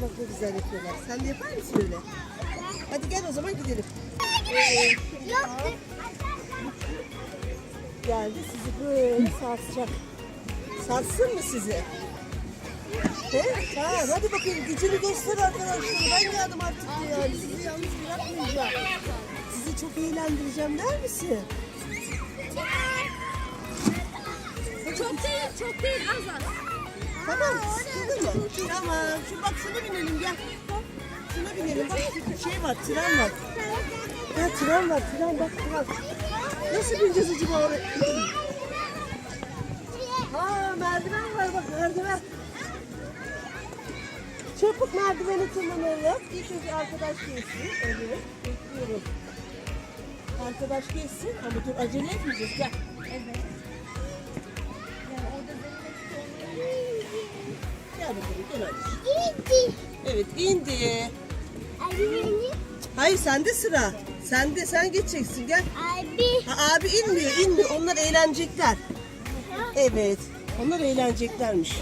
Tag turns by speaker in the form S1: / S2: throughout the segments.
S1: bak ne güzel yapıyorlar. Sen de yapar mısın öyle? Hadi gel o zaman gidelim. Evet. Geldi sizi böyle sarsacak. Sarsın mı sizi? He? Ha, hadi bakayım gücünü göster arkadaşlar. Ben geldim artık ya. Sizi yalnız bırakmayacağım. Sizi çok eğlendireceğim der misin?
S2: Çok değil, çok değil az az.
S1: Tamam. Sıkıldın mı? Şu bak şuna binelim gel. Şuna binelim. Bak şey var. Tren var. Ya tren var. Tren bak tren. Nasıl bineceğiz acaba oraya? Ha merdiven var bak merdiven. Çabuk merdiveni tırmanalım. İlk önce arkadaş geçsin. Evet. Bekliyorum. Arkadaş geçsin ama dur acele etmeyeceğiz. Gel.
S2: Evet. İndi.
S1: Evet indi.
S2: Abi.
S1: Hayır sende sıra. Sende sen geçeceksin gel.
S2: Abi.
S1: Ha, abi inmiyor inmiyor. Onlar eğlenecekler. Evet. Onlar eğleneceklermiş.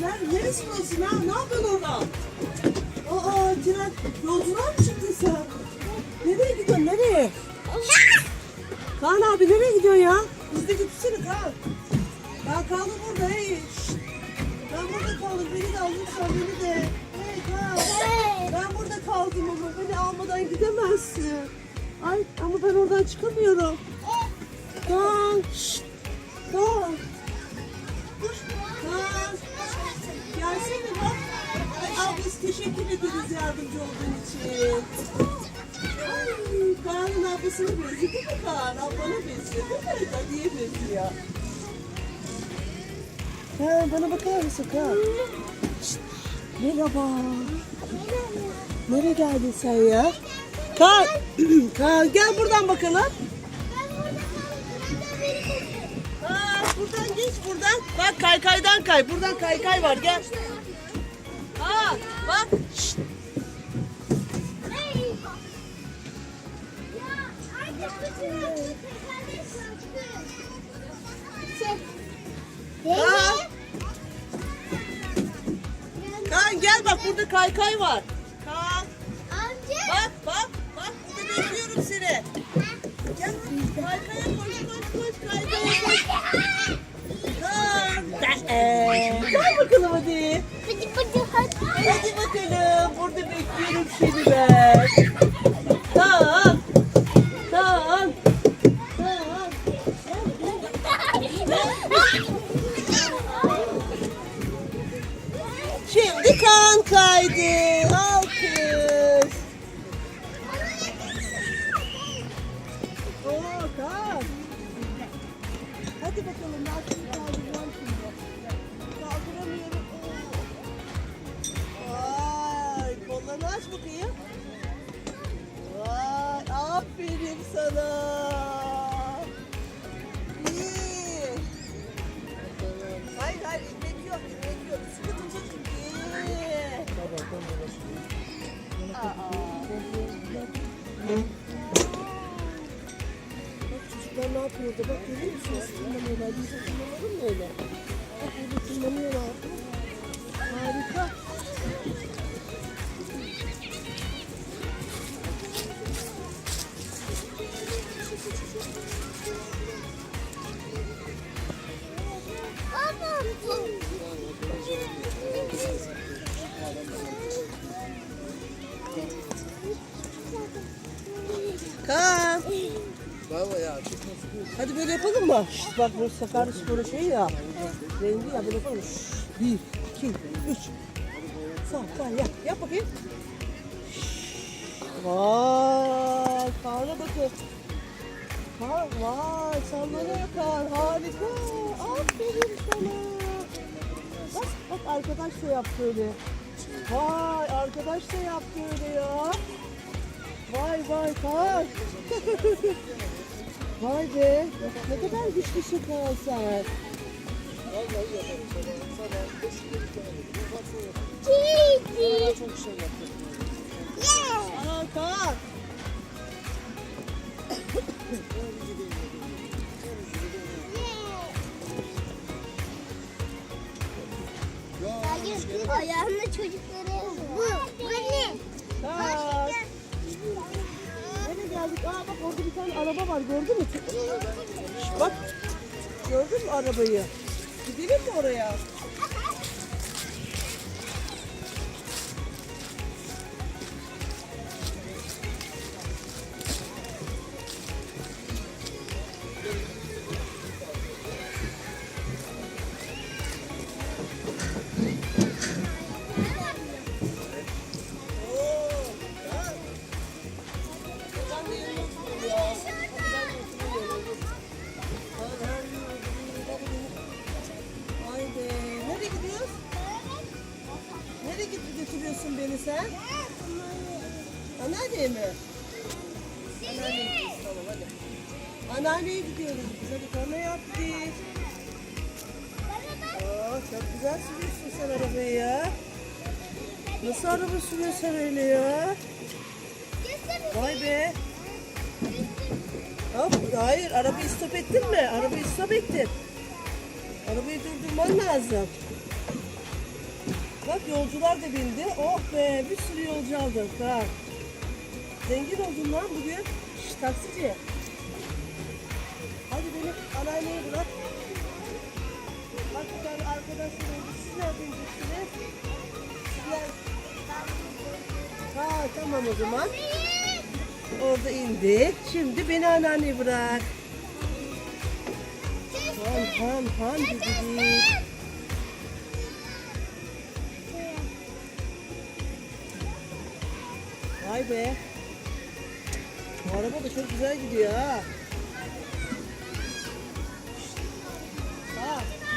S1: Nerede? Neresi burası? Ne, ne yapıyorsun orada? Aa tren. Yolculuğa mı çıktın sen? Nereye gidiyorsun? Nereye? Kaan abi nereye gidiyorsun ya? Biz de gitsene Kaan. Ben kaldım burada. Hey. şşt. Ben burada kaldım. Beni de al lütfen beni de. Hey Kaan. Ben burada kaldım ama beni almadan gidemezsin. Ay ama ben oradan çıkamıyorum. Kaan. şşt. Kaan. Kaan. Gelsene bak. Ay ablası teşekkür ederiz yardımcı olduğun için. Ablasını benziyor değil mi Kaan? Ablana benziyor değil mi? Hadiye benziyor. Ha, bana bakar mısın Kaan? Şşt, Merhaba. Nereye geldin sen ya? Kaan, Kaan gel buradan bakalım. Aa, buradan geç buradan. Bak kaykaydan kay. Buradan kaykay var gel. Aa, bak. Kaan. Kaan gel bak burada kaykay var. Kaan bak bak bak burada bekliyorum seni. Gel kaykaya koş koş koş kaykaya koş. Kaan. Gel bakalım hadi. Hadi bakalım. Burada bekliyorum seni ben. Kan kaydı. Alkış. Oo kan. Hadi bakalım seni kaldıracağım şimdi. Kaldıramıyorum. Oo. Vay kollarını aç bakayım. Vay aferin sana. Çocuklar ne yapıyor orada? Bak görüyor musunuz? Tırmanıyorlar. Biz de tırmanalım mı öyle? Bak burada tırmanıyorlar. Harika. Kaan. Hadi böyle yapalım mı? Şşt, bak bu Sakarya Sporu şey ya. Rengi ya böyle yapalım. Şşt, Bir, iki, üç. Sağ yap. Bakayım. Şşt. Vay, Kaan'a bakın. Kaan, vay, sallanıyor Kaan. Harika. Aferin sana. Bak, bak arkadaş da yaptı öyle. Vay, arkadaş da yaptı öyle ya. Vay vay Kaan. Vay be. Ne kadar güçlü şakasar.
S3: Vallahi yaparım sana. Sana
S2: Yeah. Ana kalk.
S1: Ayağımda çocuklar. Geldik? Aa bak orada bir tane araba var gördün mü? Bak. Gördün mü arabayı? Gidelim mi oraya? Götürüyorsun beni sen? Anneanneye mi? Anneanneye tamam hadi. Anneanneye gidiyoruz biz. Hadi kana yaptık. Aa, çok güzel sürüyorsun sen arabayı ya. Nasıl araba sürüyorsun sen öyle ya? Vay be. Hop, hayır arabayı stop ettin mi? Arabayı stop ettin. Arabayı durdurman lazım. Bak yolcular da bindi. Oh be bir sürü yolcu aldık ha. Zengin oldun lan bugün. Şş, taksici. Hadi beni anneanneye bırak. Bak bir tane arkadaşlar oldu. Siz nereden gideceksiniz? Sizler. Ha tamam o zaman. Orada indi. Şimdi beni anneanneye bırak. Han han han dedi. Vay be. Bu araba da çok güzel gidiyor ha.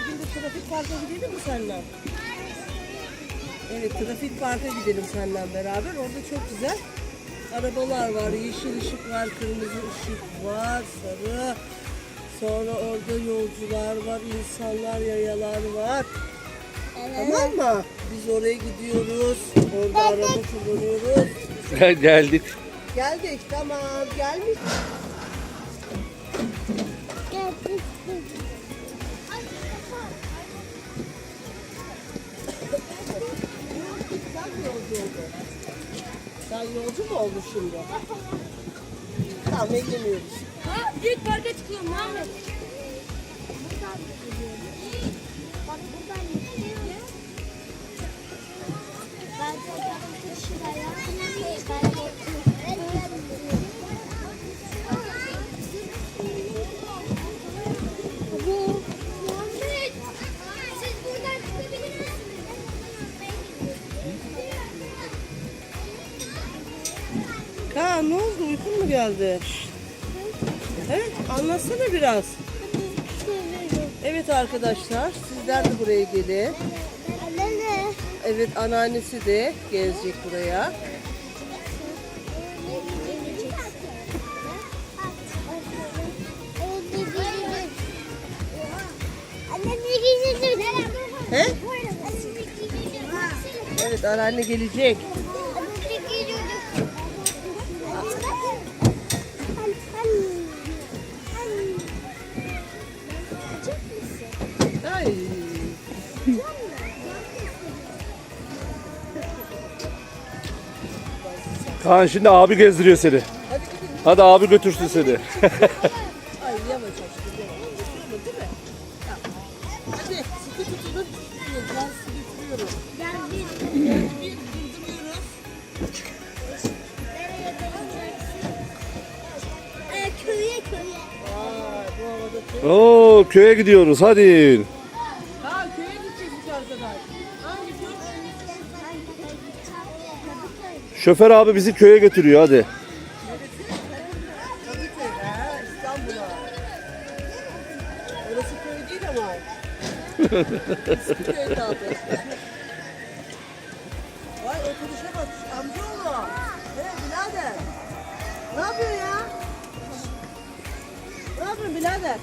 S1: Bugün de trafik parka gidelim mi seninle? Evet, trafik parka gidelim seninle beraber. Orada çok güzel arabalar var. Yeşil ışık var, kırmızı ışık var, sarı. Sonra orada yolcular var, insanlar, yayalar var. Tamam mı? Biz oraya gidiyoruz. Orada araba kullanıyoruz.
S4: Geldik.
S1: Geldik, tamam. Gelmiş. Sen mi yolcu oldun? Sen yolcu mu oldun şimdi? Tamam, eğleniyoruz.
S2: Ha, büyük parka çıkıyorum Muhammed.
S1: Ha ne oldu? Uykun mu geldi? Evet, anlatsana biraz. Evet arkadaşlar, sizler de buraya gelin. Evet, anneannesi de gelecek buraya. He? Evet, anneanne gelecek.
S4: Kaan şimdi abi gezdiriyor seni.
S1: Hadi.
S4: Hadi abi götürsün seni.
S1: Ay yavaş mi? Tamam. Hadi, sıkı tutunun. Ben sizi götürüyorum. Bir durduruyoruz.
S2: Köye köye.
S1: Vay, bu havada çok...
S4: Oo köye gidiyoruz hadi. Şoför abi bizi köye götürüyor hadi.
S1: Vay oturuşa bak amcaoğlu. Hey birader. Ne yapıyorsun ya? Ne yapıyorsun birader?